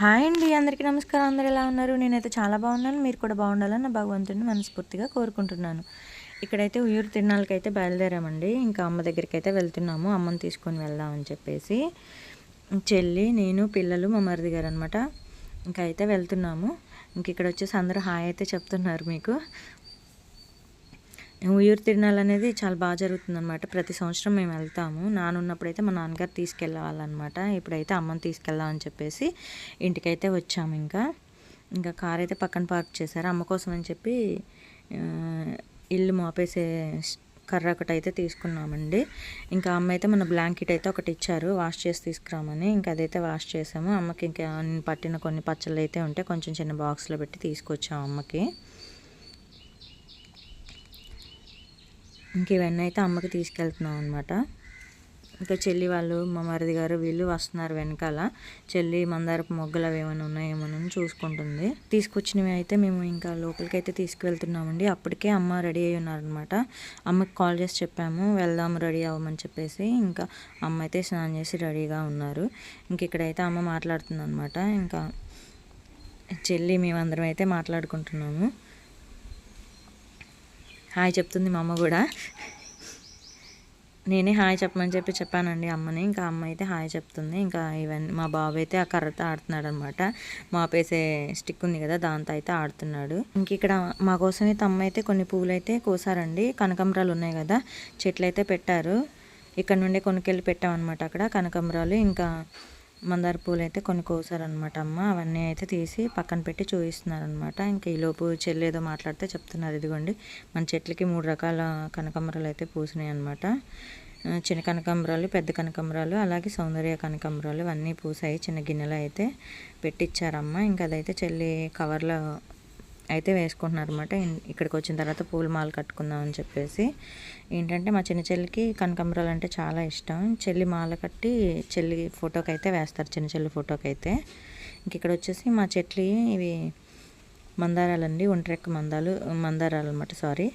Hi అండి అందరికీ నమస్కారం. అందరు ఎలా ఉన్నారు? నేనైతే చాలా బాగున్నాను. మీరు కూడా బాగుండాలని నా భగవంతుని మనస్ఫూర్తిగా కోరుకుంటున్నాను. ఇక్కడైతే ఉయ్యూరు తిరునాళ్ళకి అయితే బయలుదేరామండి. ఇంకా అమ్మ దగ్గరికి అయితే వెళ్తున్నాము. అమ్మని తీసుకొని వెళ్దామని చెప్పేసి చెల్లి నేను పిల్లలు మా మరిది గారు అనమాట ఇంకా అయితే వెళ్తున్నాము. ఇంక ఇక్కడ వచ్చేసి అందరూ హాయ్ అయితే చెప్తున్నారు మీకు. ఉయ్యూరు తిరునాళ్ళు అనేది చాలా బాగా జరుగుతుందనమాట ప్రతి సంవత్సరం మేము వెళ్తాము. నానున్నప్పుడైతే మా నాన్నగారు తీసుకెళ్ళాలన్నమాట. ఇప్పుడైతే అమ్మని తీసుకెళ్దామని చెప్పేసి ఇంటికైతే వచ్చాము ఇంకా. ఇంకా కార్ అయితే పక్కన పార్క్ చేశారు. అమ్మ కోసం అని చెప్పి ఇల్లు మోపేసే కర్ర ఒకటి అయితే తీసుకున్నామండి. ఇంకా అమ్మ అయితే మన బ్లాంకెట్ అయితే ఒకటి ఇచ్చారు. వాష్ చేసి తీసుకురామని. ఇంకా అదైతే వాష్ చేసాము. అమ్మకి ఇంకా పట్టిన కొన్ని పచ్చళ్ళు అయితే ఉంటే కొంచెం చిన్న బాక్స్లో పెట్టి తీసుకొచ్చాము అమ్మకి. ఇంక ఇవన్నీ అయితే అమ్మకి తీసుకెళ్తున్నాం అనమాట ఇంకా చెల్లి వాళ్ళు మా మరిది గారు వీళ్ళు వస్తున్నారు వెనకాల. చెల్లి మందారపు మొగ్గలు అవి ఏమైనా ఉన్నాయేమోనని చూసుకుంటుంది. తీసుకొచ్చినవి అయితే మేము ఇంకా లోపలికి అయితే తీసుకువెళ్తున్నామండి అప్పటికే అమ్మ రెడీ అయి ఉన్నారనమాట అమ్మకి కాల్ చేసి చెప్పాము వెళ్దాము రెడీ అవ్వమని చెప్పేసి ఇంకా అమ్మ అయితే స్నానం చేసి రెడీగా ఉన్నారు. ఇంక ఇక్కడైతే అమ్మ మాట్లాడుతుంది అనమాట ఇంకా చెల్లి మేమందరం అయితే మాట్లాడుకుంటున్నాము. హాయ్ చెప్తుంది మా అమ్మ కూడా. నేనే హాయ్ చెప్పమని చెప్పి చెప్పానండి అమ్మని. ఇంకా అమ్మ అయితే హాయ్ చెప్తుంది. ఇంకా ఇవన్నీ మా బాబు అయితే ఆ కర్రతో ఆడుతున్నాడు అనమాట మాపేసే స్టిక్ ఉంది కదా దాంతో అయితే ఆడుతున్నాడు. ఇంక ఇక్కడ మా కోసం అయితే అమ్మ అయితే కొన్ని పువ్వులు అయితే కోసారండి. కనకంబరాలు ఉన్నాయి కదా చెట్లు అయితే పెట్టారు. ఇక్కడ నుండి కొనుక్కెళ్ళి పెట్టామన్నమాట అక్కడ కనకంబరాలు. ఇంకా మందార పూలు అయితే కొన్ని కోసారనమాట అమ్మ. అవన్నీ అయితే తీసి పక్కన పెట్టి చూపిస్తున్నారనమాట ఇంకా ఈలోపు చెల్లి ఏదో మాట్లాడితే చెప్తున్నారు ఇదిగోండి మన చెట్లకి మూడు రకాల కనకమరాలు అయితే పూసినాయి అనమాట చిన్న కనకాంబరాలు పెద్ద కనకాంబరాలు అలాగే సౌందర్య కనకాంబరాలు ఇవన్నీ పూసాయి. చిన్న గిన్నెలో అయితే పెట్టించారమ్మ ఇంకా అదైతే చెల్లి కవర్లో అయితే వేసుకుంటున్నారు అనమాట ఇక్కడికి వచ్చిన తర్వాత పూల మాల కట్టుకుందాం అని చెప్పేసి. ఏంటంటే మా చిన్న చెల్లికి కనకాంబరాలు అంటే చాలా ఇష్టం. చెల్లి మాల కట్టి చెల్లి ఫోటోకి అయితే వేస్తారు చిన్న చెల్లి ఫోటోకి అయితే ఇంక ఇక్కడ వచ్చేసి మా చెట్లు ఇవి మందారాలండి ఒంటరెక్క మందాలు మందారాలు అనమాట సారీ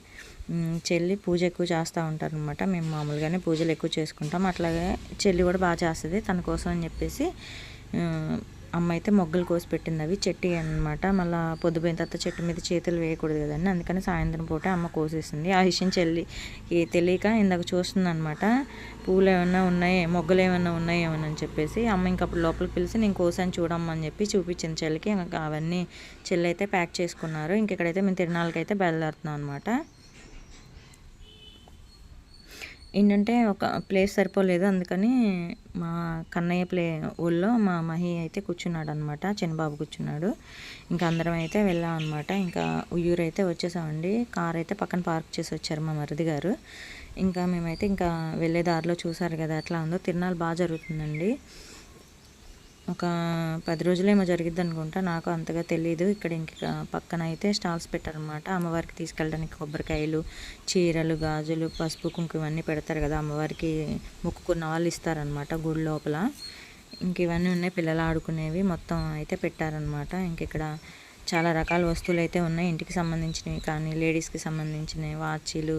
చెల్లి పూజ ఎక్కువ చేస్తూ ఉంటారనమాట మేము మామూలుగానే పూజలు ఎక్కువ చేసుకుంటాం. అట్లాగే చెల్లి కూడా బాగా చేస్తుంది తన కోసం అని చెప్పేసి అమ్మ అయితే మొగ్గలు కోసి పెట్టింది అవి చెట్టు అనమాట మళ్ళీ పొద్దుపోయిన తర్వాత చెట్టు మీద చేతులు వేయకూడదు కదండి. అందుకని సాయంత్రం పూట అమ్మ కోసేసింది. ఆ విషయం చెల్లి తెలియక ఇందాక చూస్తుంది అనమాట పూలు ఏమైనా ఉన్నాయి? మొగ్గలు ఏమైనా ఉన్నాయేమని చెప్పేసి అమ్మ ఇంకప్పుడు లోపలికి పిలిచి నేను కోసాను చూడమ్మని చెప్పి చూపించింది చెల్లికి. ఇంకా అవన్నీ చెల్లి అయితే ప్యాక్ చేసుకున్నారు. ఇంకెక్కడైతే మేము తిరణాలకైతే బయలుదేరుతున్నాం అనమాట ఏంటంటే ఒక ప్లేస్ సరిపోలేదు. అందుకని మా కన్నయ్య ప్లే ఊళ్ళో మా మహి అయితే కూర్చున్నాడు అనమాట చిన్నబాబు కూర్చున్నాడు. ఇంకా అందరం అయితే వెళ్ళాం అనమాట ఇంకా ఉయ్యూరు అయితే వచ్చేసామండి. కార్ అయితే పక్కన పార్క్ చేసి వచ్చారు మా మరిది గారు. ఇంకా మేమైతే ఇంకా వెళ్ళే దారిలో చూసారు కదా ఎట్లా ఉందో. తిరునాళ్ళు బాగా జరుగుతుందండి. ఒక పది రోజులేమో జరిగిద్ది అనుకుంటా. నాకు అంతగా తెలియదు ఇక్కడ ఇంక పక్కన అయితే స్టాల్స్ పెట్టారనమాట. అమ్మవారికి తీసుకెళ్ళడానికి కొబ్బరికాయలు చీరలు గాజులు పసుపు కుంకుమ ఇవన్నీ పెడతారు కదా. అమ్మవారికి మొక్కుకున్న వాళ్ళు ఇస్తారనమాట గుడి లోపల. ఇంక ఇవన్నీ ఉన్నాయి. పిల్లలు ఆడుకునేవి మొత్తం అయితే పెట్టారనమాట. ఇంక ఇక్కడ చాలా రకాల వస్తువులు అయితే ఉన్నాయి. ఇంటికి సంబంధించినవి కానీ లేడీస్కి సంబంధించినవి వాచీలు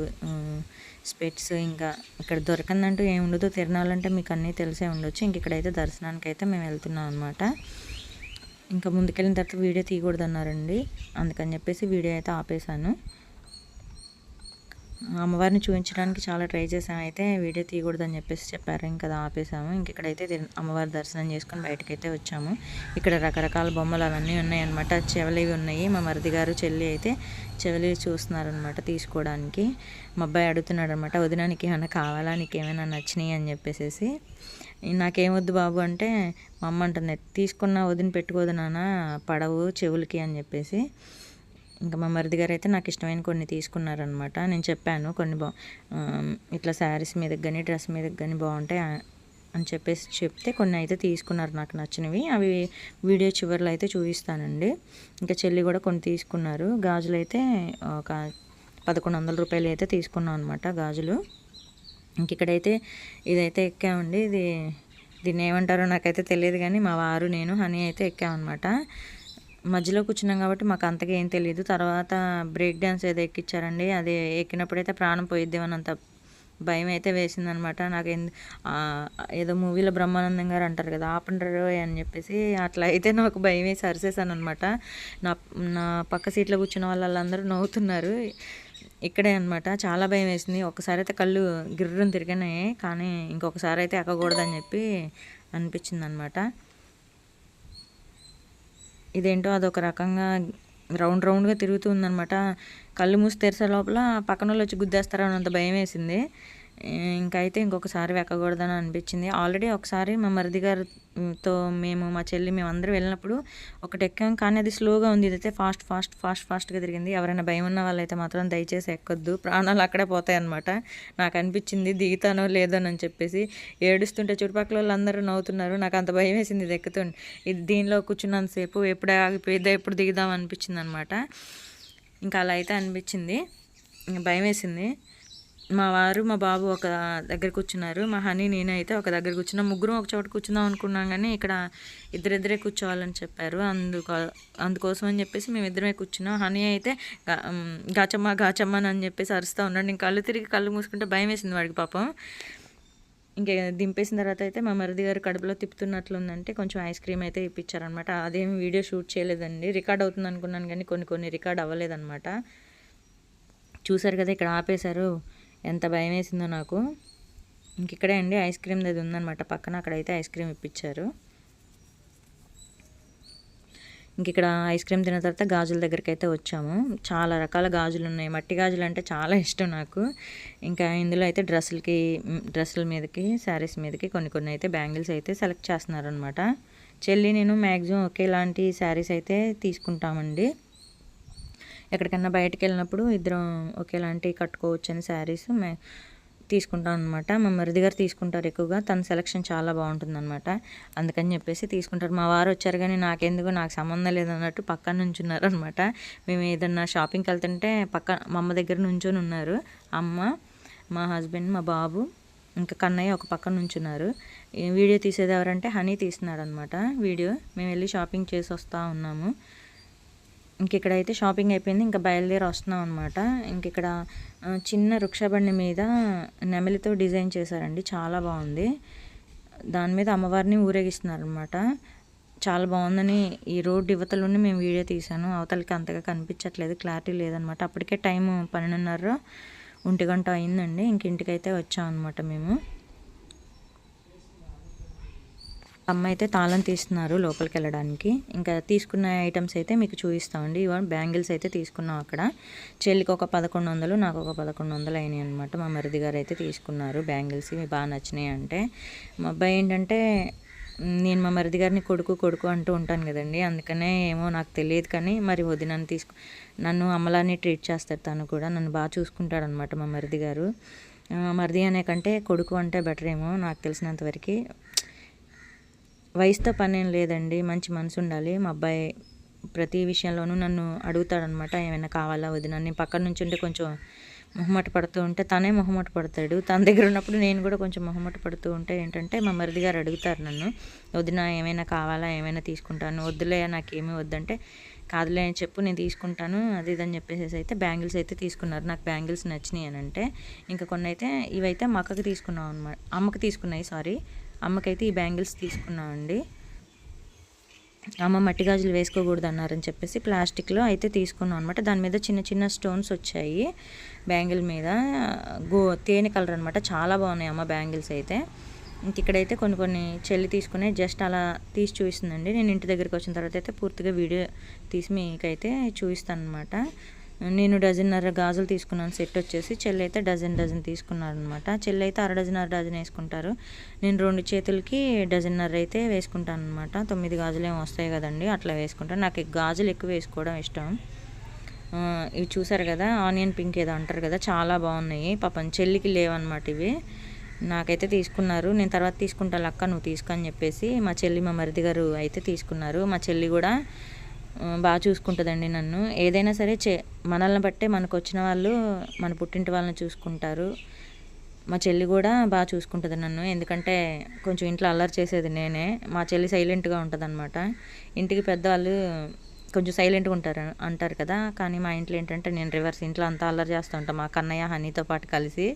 స్పెట్స్ ఇంకా ఇక్కడ దొరకందంటూ ఏమి ఉండదు. తిరణాలంటే మీకు అన్నీ తెలిసే ఉండొచ్చు. ఇంక ఇక్కడైతే దర్శనానికి అయితే మేము వెళ్తున్నాం అనమాట ఇంకా ముందుకెళ్ళిన తర్వాత వీడియో తీయకూడదు అన్నారండి అందుకని చెప్పేసి వీడియో అయితే ఆపేశాను. అమ్మవారిని చూపించడానికి చాలా ట్రై చేసాం అయితే వీడియో తీయకూడదని చెప్పేసి చెప్పారు. ఇంకా ఆపేసాము. ఇంక ఇక్కడైతే అమ్మవారి దర్శనం చేసుకొని బయటకైతే వచ్చాము. ఇక్కడ రకరకాల బొమ్మలు అవన్నీ ఉన్నాయన్నమాట. చెవలివి ఉన్నాయి. మా మరిది గారు చెల్లి అయితే చెవలి చూస్తున్నారనమాట తీసుకోవడానికి. మా అబ్బాయి అడుగుతున్నాడు అనమాట వదినానికి ఏమైనా కావాలా? నీకు ఏమైనా నచ్చినాయి? అని చెప్పేసి నాకేమొద్దు బాబు అంటే మా అమ్మ అంటుంది తీసుకున్న వదిన పెట్టుకోదు నాన్న పడవు చెవులకి అని చెప్పేసి. ఇంకా మా మరిది గారు అయితే నాకు ఇష్టమైన కొన్ని తీసుకున్నారనమాట నేను చెప్పాను కొన్ని బా ఇట్లా శారీస్ మీదకి కానీ డ్రెస్ మీదకి కానీ బాగుంటాయి అని చెప్పేసి చెప్తే కొన్ని అయితే తీసుకున్నారు నాకు నచ్చినవి. అవి వీడియో చివరిలో అయితే చూపిస్తానండి. ఇంకా చెల్లి కూడా కొన్ని తీసుకున్నారు. గాజులు అయితే ఒక పదకొండు వందల రూపాయలు అయితే తీసుకున్నాం అనమాట గాజులు. ఇంక ఇక్కడైతే ఇదైతే ఎక్కామండి. ఇది దీన్ని ఏమంటారో నాకైతే తెలియదు కానీ మా వారు నేను హనీ అయితే ఎక్కామన్నమాట. మధ్యలో కూర్చున్నాం కాబట్టి మాకు అంతగా ఏం తెలియదు తర్వాత బ్రేక్ డ్యాన్స్ ఏదో ఎక్కించారండి అది ఎక్కినప్పుడైతే ప్రాణం పోయిద్దేమన్నంత భయం అయితే వేసిందనమాట. నాకు ఏదో మూవీలో బ్రహ్మానందం గారు అంటారు కదా ఆపండరు అని చెప్పేసి అట్లా అయితే నాకు భయం వేసి అరిసేసాను అనమాట నా నా పక్క సీట్లో కూర్చున్న వాళ్ళందరూ నవ్వుతున్నారు. ఇక్కడే అనమాట. చాలా భయం వేసింది. ఒకసారి అయితే కళ్ళు గిర్రం తిరిగినాయి కానీ ఇంకొకసారి అయితే ఎక్కకూడదని చెప్పి అనిపించింది అనమాట ఇదేంటో అదొక రకంగా రౌండ్ రౌండ్గా తిరుగుతూ కళ్ళు మూసి తెరిసే లోపల పక్కన వాళ్ళు వచ్చి గుద్దేస్తారని అంత భయం వేసింది. ఇంకైతే అయితే ఇంకొకసారి వెక్కకూడదని అనిపించింది. ఆల్రెడీ ఒకసారి మా మరిది గారితో మేము మా చెల్లి మేము అందరూ వెళ్ళినప్పుడు ఒకటి ఎక్కాం. కానీ అది స్లోగా ఉంది. ఇదైతే ఫాస్ట్ ఫాస్ట్ ఫాస్ట్ ఫాస్ట్గా తిరిగింది. ఎవరైనా భయం ఉన్న వాళ్ళైతే మాత్రం దయచేసి ఎక్కొద్దు. ప్రాణాలు అక్కడే పోతాయి అనమాట నాకు అనిపించింది దిగుతానో లేదో అని చెప్పేసి ఏడుస్తుంటే చుట్టుపక్కల వాళ్ళందరూ నవ్వుతున్నారు. నాకు అంత భయం వేసింది ఇది ఎక్కుతుండే ఇది దీనిలో కూర్చున్నంతసేపు ఎప్పుడు ఆగిపోయిద్దా ఎప్పుడు దిగుదాం అనిపించింది అనమాట ఇంకా అలా అయితే అనిపించింది. భయం వేసింది. మా వారు మా బాబు ఒక దగ్గర కూర్చున్నారు. మా హనీ నేనైతే ఒక దగ్గర కూర్చున్నాం. ముగ్గురు ఒక చోట కూర్చుందాం అనుకున్నాం కానీ ఇక్కడ ఇద్దరిద్దరే కూర్చోవాలని చెప్పారు. అందుకో అందుకోసం అని చెప్పేసి మేము ఇద్దరమే కూర్చున్నాం. హనీ అయితే గా- గాచమ్మ గాచమ్మ అని చెప్పేసి అరుస్తూ ఉన్నాడు. నేను కళ్ళు తిరిగి కళ్ళు మూసుకుంటే భయం వేసింది వాడికి పాపం. ఇంకా దింపేసిన తర్వాత అయితే మా మరిది గారు కడుపులో తిప్పుతున్నట్లుందంటే కొంచెం ఐస్ క్రీమ్ అయితే ఇప్పించారనమాట అదేమి వీడియో షూట్ చేయలేదండి. రికార్డ్ అవుతుంది అనుకున్నాను కానీ కొన్ని కొన్ని రికార్డ్ అవ్వలేదన్నమాట. చూసారు కదా ఇక్కడ ఆపేశారు. ఎంత భయం వేసిందో నాకు. ఇంక ఇక్కడే అండి ఐస్ క్రీమ్ అది ఉందనమాట పక్కన అక్కడైతే ఐస్ క్రీమ్ ఇప్పించారు ఇంక ఇక్కడ ఐస్ క్రీమ్ తిన్న తర్వాత గాజుల దగ్గరికి అయితే వచ్చాము. చాలా రకాల గాజులు ఉన్నాయి మట్టి గాజులు అంటే చాలా ఇష్టం నాకు. ఇంకా ఇందులో అయితే డ్రెస్సులకి డ్రెస్సుల మీదకి శారీస్ మీదకి కొన్ని కొన్ని అయితే బ్యాంగిల్స్ అయితే సెలెక్ట్ చేస్తున్నారు అనమాట చెల్లి నేను మ్యాక్సిమం ఒకేలాంటి శారీస్ అయితే తీసుకుంటామండి. ఎక్కడికైనా బయటకు వెళ్ళినప్పుడు ఇద్దరం ఒకేలాంటి కట్టుకోవచ్చు అని శారీస్ మే తీసుకుంటాం అనమాట మా మరిది గారు తీసుకుంటారు ఎక్కువగా. తన సెలక్షన్ చాలా బాగుంటుంది అనమాట అందుకని చెప్పేసి తీసుకుంటారు. మా వారు వచ్చారు కానీ నాకెందుకు నాకు సంబంధం లేదన్నట్టు పక్కన నుంచున్నారు అనమాట మేము ఏదన్నా షాపింగ్కి వెళ్తుంటే పక్క మా అమ్మ దగ్గర నుంచొని ఉన్నారు. అమ్మ మా హస్బెండ్ మా బాబు ఇంకా కన్నయ్య ఒక పక్కన నుంచున్నారు. వీడియో తీసేది ఎవరంటే హనీ తీస్తున్నాడు అనమాట వీడియో మేము వెళ్ళి షాపింగ్ చేసి వస్తూ ఉన్నాము. ఇంక ఇక్కడైతే షాపింగ్ అయిపోయింది. ఇంకా బయలుదేరి వస్తున్నాం అనమాట ఇంకిక్కడ చిన్న వృక్షబండి మీద నెమలితో డిజైన్ చేశారండి. చాలా బాగుంది. దాని మీద అమ్మవారిని ఊరేగిస్తున్నారు అనమాట చాలా బాగుందని ఈ రోడ్డు యువతలోనే మేము వీడియో తీసాను అవతలకి అంతగా కనిపించట్లేదు క్లారిటీ లేదనమాట అప్పటికే టైం పన్నెండున్నర ఒంటి గంట అయిందండి. ఇంక ఇంటికైతే వచ్చాం అనమాట మేము. అమ్మ అయితే తాళం తీస్తున్నారు లోపలికి వెళ్ళడానికి ఇంకా తీసుకున్న ఐటమ్స్ అయితే మీకు చూపిస్తామండి. ఇవాళ బ్యాంగిల్స్ అయితే తీసుకున్నాం అక్కడ. చెల్లికి ఒక పదకొండు వందలు నాకు ఒక పదకొండు వందలు అయినాయి అనమాట మా మరిది గారు అయితే తీసుకున్నారు బ్యాంగిల్స్. ఇవి బాగా నచ్చినాయి అంటే. మా అబ్బాయి ఏంటంటే నేను మా మరిది గారిని కొడుకు కొడుకు అంటూ ఉంటాను కదండి. అందుకనే ఏమో నాకు తెలియదు కానీ మరి వదినని తీసుకు నన్ను అమ్మలానే ట్రీట్ చేస్తాడు తను కూడా. నన్ను బాగా చూసుకుంటాడు అనమాట మా మరిది గారు. మరిది అనే కంటే కొడుకు అంటే బెటర్ ఏమో నాకు తెలిసినంత వరకు. వయసుతో పనేం లేదండి మంచి మనసు ఉండాలి. మా అబ్బాయి ప్రతి విషయంలోనూ నన్ను అడుగుతాడనమాట ఏమైనా కావాలా వదిన? నేను పక్కన నుంచి ఉంటే కొంచెం మొహమాట పడుతూ ఉంటే తనే మొహమాట పడతాడు. తన దగ్గర ఉన్నప్పుడు నేను కూడా కొంచెం మొహమాట పడుతూ ఉంటే ఏంటంటే మా మరిది గారు అడుగుతారు నన్ను వదిన ఏమైనా కావాలా ఏమైనా తీసుకుంటాను? వద్దులే నాకు వద్దంటే కాదులే అని చెప్పు నేను తీసుకుంటాను. అది ఇది అని చెప్పేసి అయితే బ్యాంగిల్స్ అయితే తీసుకున్నారు. నాకు బ్యాంగిల్స్ నచ్చినాయి అని అంటే ఇంకా కొన్ని అయితే ఇవైతే మా అక్కకి తీసుకున్నాం అనమాట అమ్మకి తీసుకున్నాయి సారీ. అమ్మకైతే ఈ బ్యాంగిల్స్ తీసుకున్నామండి అమ్మ మట్టి గాజులు వేసుకోకూడదు అన్నారని చెప్పేసి ప్లాస్టిక్లో అయితే తీసుకున్నాం అనమాట దాని మీద చిన్న చిన్న స్టోన్స్ వచ్చాయి బ్యాంగిల్ మీద. గో తేనె కలర్ అనమాట చాలా బాగున్నాయి అమ్మ బ్యాంగిల్స్ అయితే. ఇంక ఇక్కడైతే కొన్ని కొన్ని చెల్లి తీసుకునే జస్ట్ అలా తీసి చూపిస్తుందండి. నేను ఇంటి దగ్గరికి వచ్చిన తర్వాత అయితే పూర్తిగా వీడియో తీసి మీకైతే చూపిస్తాను అనమాట నేను డజన్నర గాజులు తీసుకున్నాను. సెట్ వచ్చేసి చెల్లి అయితే డజన్ డజన్ తీసుకున్నాను అనమాట చెల్లి అయితే అర డజన్ అర డజన్ వేసుకుంటారు. నేను రెండు చేతులకి డజన్నర అయితే వేసుకుంటాను అనమాట తొమ్మిది గాజులు ఏమి వస్తాయి కదండి అట్లా వేసుకుంటాను. నాకు గాజులు ఎక్కువ వేసుకోవడం ఇష్టం. ఇవి చూసారు కదా ఆనియన్ పింక్ ఏదో అంటారు కదా చాలా బాగున్నాయి. పాపం చెల్లికి లేవన్నమాట ఇవి. నాకైతే తీసుకున్నారు. నేను తర్వాత తీసుకుంటా అక్క నువ్వు తీసుకొని అని చెప్పేసి మా చెల్లి మా మరిది గారు అయితే తీసుకున్నారు. మా చెల్లి కూడా బాగా చూసుకుంటుందండి నన్ను. ఏదైనా సరే చే మనల్ని బట్టే మనకు వచ్చిన వాళ్ళు మన పుట్టింటి వాళ్ళని చూసుకుంటారు. మా చెల్లి కూడా బాగా చూసుకుంటుంది నన్ను. ఎందుకంటే కొంచెం ఇంట్లో అల్లరి చేసేది నేనే. మా చెల్లి సైలెంట్గా ఉంటుంది అనమాట ఇంటికి పెద్దవాళ్ళు కొంచెం సైలెంట్గా ఉంటారు అంటారు కదా. కానీ మా ఇంట్లో ఏంటంటే నేను రివర్స్ ఇంట్లో అంతా అల్లరి చేస్తూ ఉంటాను మా కన్నయ్య హనీతో పాటు కలిసి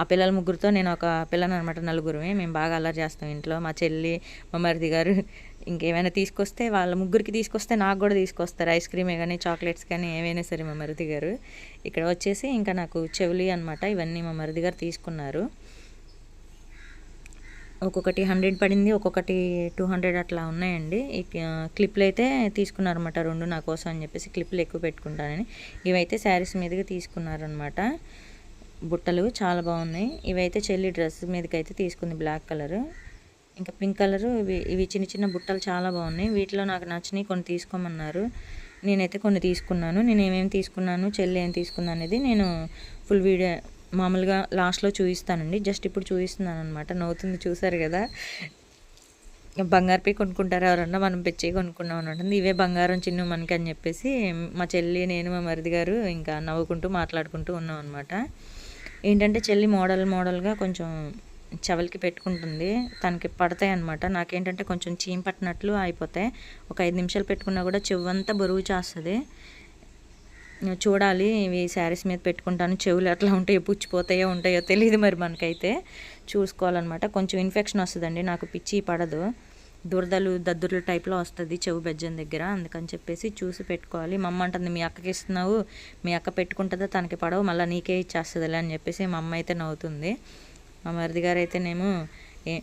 ఆ పిల్లల ముగ్గురితో నేను ఒక పిల్లని అనమాట నలుగురమే. మేము బాగా అల్లరి చేస్తాం ఇంట్లో. మా చెల్లి మా మరిది గారు ఇంకేమైనా తీసుకొస్తే వాళ్ళ ముగ్గురికి తీసుకొస్తే నాకు కూడా తీసుకొస్తారు. ఐస్ క్రీమే కానీ చాక్లెట్స్ కానీ ఏమైనా సరే మా మరిది గారు. ఇక్కడ వచ్చేసి ఇంకా నాకు చెవులి అనమాట ఇవన్నీ మా మరిది గారు తీసుకున్నారు. ఒక్కొక్కటి హండ్రెడ్ పడింది ఒక్కొక్కటి టూ హండ్రెడ్ అట్లా ఉన్నాయండి. ఈ క్లిప్లు అయితే తీసుకున్నారన్నమాట రెండు నా కోసం అని చెప్పేసి క్లిప్లు ఎక్కువ పెట్టుకుంటానని. ఇవైతే శారీస్ మీదకి తీసుకున్నారనమాట బుట్టలు చాలా బాగున్నాయి. ఇవైతే చెల్లి డ్రెస్ మీదకి అయితే తీసుకుంది బ్లాక్ కలర్. ఇంకా పింక్ కలర్ ఇవి ఇవి చిన్న చిన్న బుట్టలు చాలా బాగున్నాయి. వీటిలో నాకు నచ్చినవి కొన్ని తీసుకోమన్నారు. నేనైతే కొన్ని తీసుకున్నాను. నేను ఏమేమి తీసుకున్నాను చెల్లి ఏం తీసుకున్నాను అనేది నేను ఫుల్ వీడియో మామూలుగా లాస్ట్లో చూపిస్తానండి. జస్ట్ ఇప్పుడు చూపిస్తున్నాను అనమాట నవ్వుతుంది చూసారు కదా? బంగారు పై కొనుక్కుంటారు ఎవరన్నా? మనం పెచ్చి కొనుక్కున్నాం అని ఉంటుంది ఇవే బంగారం చిన్న మనకి అని చెప్పేసి మా చెల్లి నేను మా మరిది గారు ఇంకా నవ్వుకుంటూ మాట్లాడుకుంటూ ఉన్నాం అనమాట ఏంటంటే చెల్లి మోడల్ మోడల్గా కొంచెం చెవలికి పెట్టుకుంటుంది. తనకి పడతాయి అనమాట నాకేంటంటే కొంచెం చీమ పట్టినట్లు అయిపోతాయి. ఒక ఐదు నిమిషాలు పెట్టుకున్నా కూడా చెవంతా బరువు చేస్తుంది. చూడాలి ఇవి శారీస్ మీద పెట్టుకుంటాను. చెవులు ఎట్లా ఉంటాయో పుచ్చిపోతాయో ఉంటాయో తెలియదు మరి మనకైతే. చూసుకోవాలన్నమాట. కొంచెం ఇన్ఫెక్షన్ వస్తుందండి. నాకు పిచ్చి పడదు. దురదలు దద్దుర్లు టైప్లో వస్తుంది చెవు బెజ్జం దగ్గర. అందుకని చెప్పేసి చూసి పెట్టుకోవాలి. మా అమ్మ అంటుంది మీ అక్కకి ఇస్తున్నావు మీ అక్క పెట్టుకుంటుందా? తనకి పడవు మళ్ళీ నీకే ఇచ్చేస్తుందిలే అని చెప్పేసి మా అమ్మ అయితే నవ్వుతుంది. మా మరిది గారు అయితేనేమో ఏ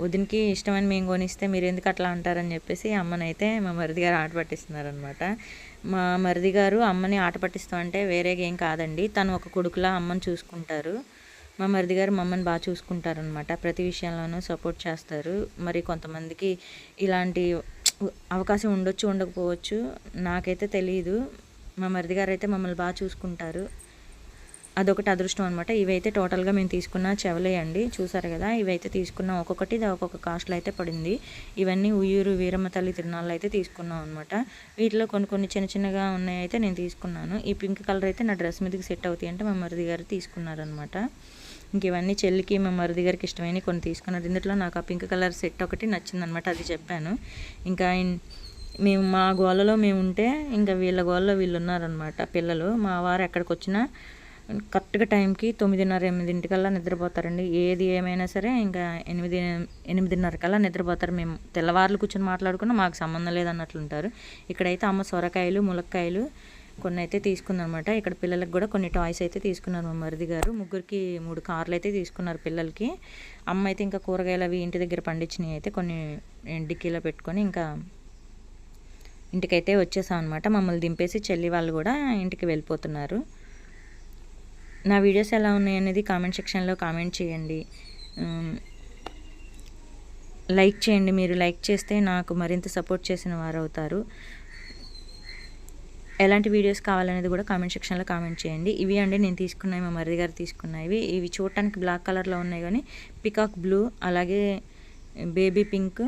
వదినికి ఇష్టమని మేము కొనిస్తే మీరు ఎందుకు అట్లా అంటారని చెప్పేసి అమ్మనైతే మా మరిది గారు ఆట పట్టిస్తున్నారనమాట మా మరిది గారు అమ్మని ఆట పట్టిస్తామంటే వేరేగా ఏం కాదండి. తను ఒక కొడుకులా అమ్మని చూసుకుంటారు. మా మరిది గారు మమ్మల్ని బాగా చూసుకుంటారనమాట ప్రతి విషయంలోనూ సపోర్ట్ చేస్తారు. మరి కొంతమందికి ఇలాంటి అవకాశం ఉండొచ్చు ఉండకపోవచ్చు నాకైతే తెలియదు మా మరిది గారు అయితే మమ్మల్ని బాగా చూసుకుంటారు. అదొకటి అదృష్టం అనమాట ఇవైతే టోటల్గా మేము తీసుకున్న చెవలేయండి చూసారు కదా ఇవైతే తీసుకున్నాం ఒక్కొక్కటి ఒక్కొక్క కాస్ట్లో అయితే పడింది. ఇవన్నీ ఉయ్యూరు వీరమ్మ తల్లి తిరునాళ్ళు అయితే తీసుకున్నాం అనమాట వీటిలో కొన్ని కొన్ని చిన్న చిన్నగా ఉన్నాయి అయితే నేను తీసుకున్నాను. ఈ పింక్ కలర్ అయితే నా డ్రెస్ మీదకి సెట్ అవుతాయి అంటే మా మరిది గారు తీసుకున్నారనమాట ఇంక ఇవన్నీ చెల్లికి మా మరిది గారికి ఇష్టమైన కొన్ని తీసుకున్నారు. ఇందులో నాకు ఆ పింక్ కలర్ సెట్ ఒకటి నచ్చిందనమాట అది చెప్పాను. ఇంకా మేము మా గోలలో మేము ఉంటే ఇంకా వీళ్ళ గోలలో వీళ్ళు ఉన్నారనమాట పిల్లలు. మా వారు ఎక్కడికి వచ్చినా కరెక్ట్గా టైంకి తొమ్మిదిన్నర ఎనిమిదింటికల్లా నిద్రపోతారండి. ఏది ఏమైనా సరే ఇంకా ఎనిమిది ఎనిమిదిన్నర కల్లా నిద్రపోతారు. మేము తెల్లవారులు కూర్చొని మాట్లాడుకున్నా మాకు సంబంధం లేదన్నట్లుంటారు. ఇక్కడైతే అమ్మ సొరకాయలు ములక్కాయలు కొన్ని అయితే తీసుకుందనమాట. ఇక్కడ పిల్లలకు కూడా కొన్ని టాయ్స్ అయితే తీసుకున్నారు మా మరిది గారు. ముగ్గురికి మూడు కార్లు అయితే తీసుకున్నారు పిల్లలకి. అమ్మ అయితే ఇంకా కూరగాయలు అవి ఇంటి దగ్గర పండించినవి అయితే కొన్ని డిక్కీలో పెట్టుకొని ఇంకా ఇంటికైతే వచ్చేసాం అనమాట మమ్మల్ని దింపేసి చెల్లి వాళ్ళు కూడా ఇంటికి వెళ్ళిపోతున్నారు. నా వీడియోస్ ఎలా ఉన్నాయి అనేది కామెంట్ సెక్షన్లో కామెంట్ చేయండి. లైక్ చేయండి. మీరు లైక్ చేస్తే నాకు మరింత సపోర్ట్ చేసిన వారు అవుతారు ఎలాంటి వీడియోస్ కావాలనేది కూడా కామెంట్ సెక్షన్లో కామెంట్ చేయండి. ఇవి అండి నేను తీసుకున్నాయి మా మరిది గారు తీసుకున్నాయి ఇవి చూడటానికి బ్లాక్ కలర్లో ఉన్నాయి కానీ పికాక్ బ్లూ అలాగే బేబీ పింక్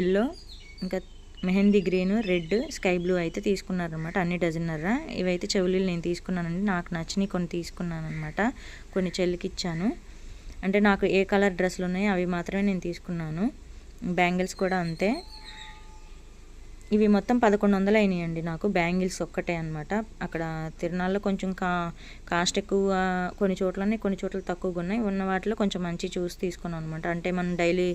ఎల్లో ఇంకా mehndi green red sky blue అయితే తీసుకున్నారనమాట అన్ని డజన్నర ఇవైతే చెవులీలు నేను తీసుకున్నానండి. నాకు నచ్చినవి కొన్ని తీసుకున్నాను అనమాట కొన్ని చెల్లికి ఇచ్చాను. అంటే నాకు ఏ కలర్ డ్రెస్సులు ఉన్నాయో అవి మాత్రమే నేను తీసుకున్నాను. బ్యాంగిల్స్ కూడా అంతే. ఇవి మొత్తం పదకొండు వందలు అయినాయండి నాకు. బ్యాంగిల్స్ ఒక్కటే అనమాట అక్కడ తిరునాళ్ళలో కొంచెం కా కాస్ట్ ఎక్కువ కొన్ని చోట్లనే కొన్ని చోట్ల తక్కువగా ఉన్నాయి ఉన్న వాటిలో కొంచెం మంచి చూసి తీసుకున్నాం అనమాట అంటే మనం డైలీ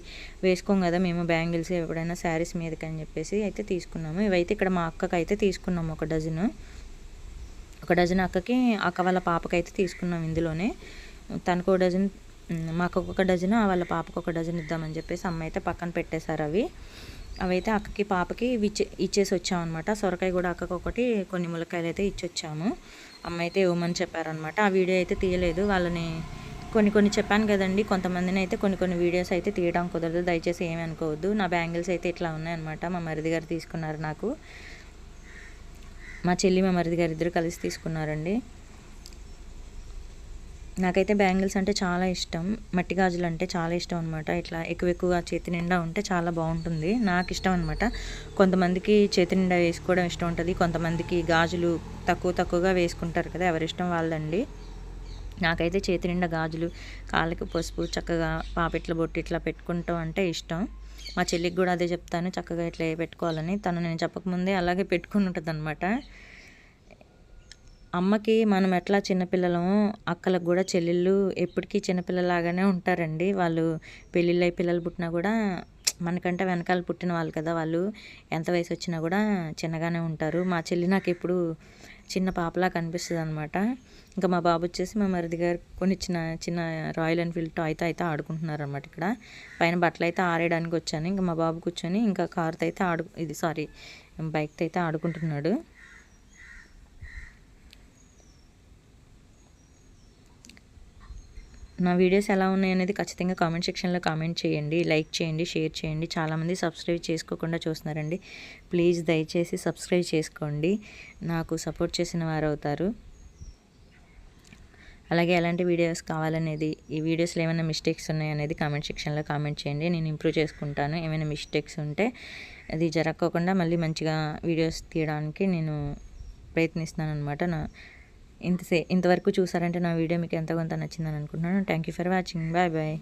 వేసుకోం కదా మేము బ్యాంగిల్స్ ఎప్పుడైనా శారీస్ మీదకి అని చెప్పేసి అయితే తీసుకున్నాము. ఇవైతే ఇక్కడ మా అక్కకి అయితే తీసుకున్నాము ఒక డజను. ఒక డజన్ అక్కకి అక్క వాళ్ళ పాపకి అయితే తీసుకున్నాం ఇందులోనే. తనకు డజన్ మాకు ఒక డజన్ వాళ్ళ పాపకు ఒక డజన్ ఇద్దామని చెప్పేసి అమ్మ అయితే పక్కన పెట్టేశారు అవి. అవైతే అక్కకి పాపకి ఇచ్చే ఇచ్చేసి వచ్చామన్నమాట. సొరకాయ కూడా అక్కకు ఒకటి కొన్ని ములకాయలు అయితే ఇచ్చొచ్చాము అమ్మ అయితే ఇవ్వమని చెప్పారనమాట ఆ వీడియో అయితే తీయలేదు. వాళ్ళని కొన్ని కొన్ని చెప్పాను కదండి. కొంతమందిని అయితే కొన్ని కొన్ని వీడియోస్ అయితే తీయడం కుదరదు. దయచేసి ఏమి అనుకోవద్దు. నా బ్యాంగిల్స్ అయితే ఇట్లా ఉన్నాయన్నమాట. మా మరిది గారు తీసుకున్నారు నాకు. మా చెల్లి మా మరిది గారు ఇద్దరు కలిసి తీసుకున్నారండి. నాకైతే బ్యాంగిల్స్ అంటే చాలా ఇష్టం. మట్టి గాజులు అంటే చాలా ఇష్టం అనమాట ఇట్లా ఎక్కువ ఎక్కువగా చేతి నిండా ఉంటే చాలా బాగుంటుంది. నాకు ఇష్టం అనమాట కొంతమందికి చేతి నిండా వేసుకోవడం ఇష్టం ఉంటుంది. కొంతమందికి గాజులు తక్కువ తక్కువగా వేసుకుంటారు కదా ఎవరిష్టం వాళ్ళండి. నాకైతే చేతి నిండా గాజులు కాళ్ళకి పసుపు చక్కగా పాపిట్ల బొట్టు ఇట్లా పెట్టుకుంటాం అంటే ఇష్టం. మా చెల్లికి కూడా అదే చెప్తాను. చక్కగా ఇట్లా పెట్టుకోవాలని. తను నేను చెప్పకముందే అలాగే పెట్టుకుని ఉంటుంది అనమాట అమ్మకి మనం ఎట్లా చిన్నపిల్లలము అక్కలకు కూడా చెల్లెళ్ళు ఎప్పటికీ చిన్నపిల్లలాగానే ఉంటారండి. వాళ్ళు పెళ్ళిళ్ళై పిల్లలు పుట్టినా కూడా మనకంటే వెనకాల పుట్టిన వాళ్ళు కదా వాళ్ళు. ఎంత వయసు వచ్చినా కూడా చిన్నగానే ఉంటారు. మా చెల్లి నాకు ఎప్పుడు చిన్న పాపలా కనిపిస్తుంది అనమాట ఇంకా మా బాబు వచ్చేసి మా మరిది గారు కొన్ని చిన్న చిన్న రాయల్ ఎన్ఫీల్డ్ టాయ్తో అయితే ఆడుకుంటున్నారు అనమాట ఇక్కడ. పైన బట్టలు అయితే ఆరేయడానికి వచ్చాను. ఇంకా మా బాబు కూర్చొని ఇంకా కార్తో అయితే ఆడు ఇది సారీ బైక్తో అయితే ఆడుకుంటున్నాడు. నా వీడియోస్ ఎలా ఉన్నాయి అనేది ఖచ్చితంగా కామెంట్ సెక్షన్లో కామెంట్ చేయండి లైక్ చేయండి షేర్ చేయండి. చాలామంది సబ్స్క్రైబ్ చేసుకోకుండా చూస్తున్నారండి. ప్లీజ్ దయచేసి సబ్స్క్రైబ్ చేసుకోండి. నాకు సపోర్ట్ చేసిన వారు అవుతారు. అలాగే ఎలాంటి వీడియోస్ కావాలనేది ఈ వీడియోస్లో ఏమైనా మిస్టేక్స్ ఉన్నాయనేది కామెంట్ సెక్షన్లో కామెంట్ చేయండి. నేను ఇంప్రూవ్ చేసుకుంటాను. ఏమైనా మిస్టేక్స్ ఉంటే అది జరగకుండా మళ్ళీ మంచిగా వీడియోస్ తీయడానికి నేను ప్రయత్నిస్తున్నాను అనమాట నా ఇంతసే ఇంతవరకు చూసారంటే నా వీడియో మీకు ఎంత కొంత నచ్చిందని అనుకుంటున్నాను. Thank you for watching bye bye